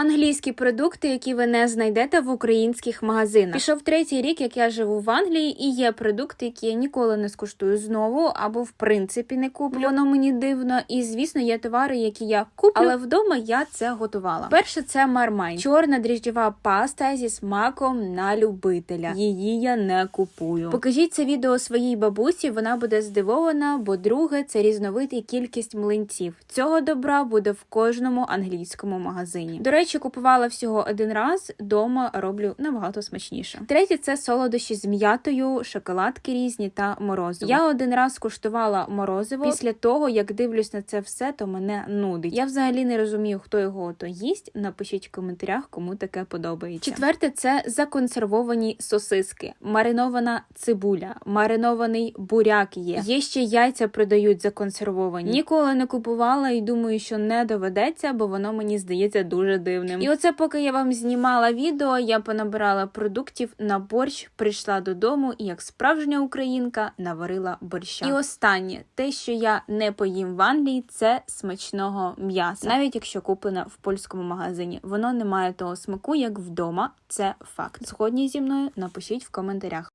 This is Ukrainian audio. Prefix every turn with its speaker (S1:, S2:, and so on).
S1: Англійські продукти, які ви не знайдете в українських магазинах. Пішов третій рік, як я живу в Англії, і є продукти, які я ніколи не скуштую знову, або в принципі не куплю. Воно мені дивно. І звісно, є товари, які я куплю, але вдома я це готувала. Перше, це мармайн, чорна дріжджова паста зі смаком на любителя. Її я не купую. Покажіть це відео своїй бабусі, вона буде здивована, бо друге це різновид кількість млинців. Цього добра буде в кожному англійському магазині. До речі, купувала всього один раз. Дома роблю набагато смачніше. Третє це солодощі з м'ятою, шоколадки різні та морозиво. Я один раз куштувала морозиво. Після того, як дивлюсь на це все, то мене нудить. Я взагалі не розумію, хто його то їсть. Напишіть в коментарях, кому таке подобається. Четверте це законсервовані сосиски, маринована цибуля, маринований буряк є. Є ще яйця продають законсервовані. Ніколи не купувала і думаю, що не доведеться, бо воно мені здається дуже дивним. І оце, поки я вам знімала відео, я понабирала продуктів на борщ, прийшла додому і як справжня українка наварила борща. І останнє, те, що я не поїм в Англії, це смачного м'яса, навіть якщо куплена в польському магазині. Воно не має того смаку, як вдома. Це факт. Згодні зі мною напишіть в коментарях.